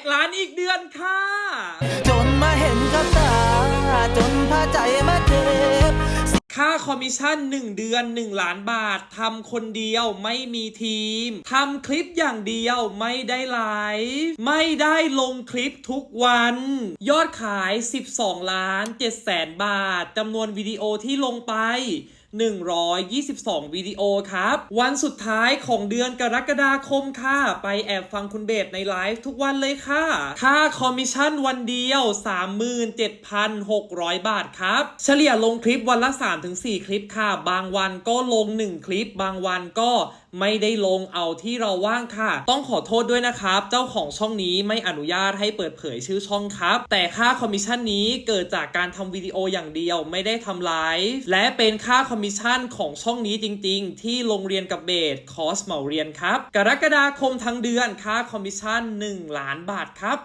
กล้านอีกเดือนค่ะ จนมาเห็นกับตา จนพาใจมาเจ็บค่า คอมมิชชั่น 1 เดือน 1 ล้านบาททำคนเดียวไม่มีทีมทำคลิปอย่างเดียวไม่ได้ไลฟ์ไม่ได้ลงคลิปทุกวัน ยอดขาย 12 ล้าน7แสนบาทจำนวนวิดีโอที่ลงไป122 วิดีโอครับ วันสุดท้ายของเดือนกรกฎาคมค่ะ ไปแอบฟังคุณเบสในไลฟ์ทุกวันเลยค่ะ ค่าคอมมิชชั่นวันเดียว 37,600 บาทครับ เฉลี่ยลงคลิปวันละ 3-4คลิปค่ะ บางวันก็ลง 1 คลิป บางวันก็ไม่ได้ลงเอาที่เราว่างค่ะ ต้องขอโทษด้วยนะครับ เจ้าของช่องนี้ไม่อนุญาตให้เปิดเผยชื่อช่องครับ แต่ค่าคอมมิชชั่นนี้เกิดจากการทำวิดีโออย่างเดียวไม่ได้ทำไลฟ์และเป็นค่าคอมมิชชั่นของช่องนี้จริง ๆ ที่ลงเรียนกับเบสคอร์สเหมาเรียนครับ กรกฎาคมทั้งเดือนค่าคอมมิชชั่น 1 ล้านบาทครับ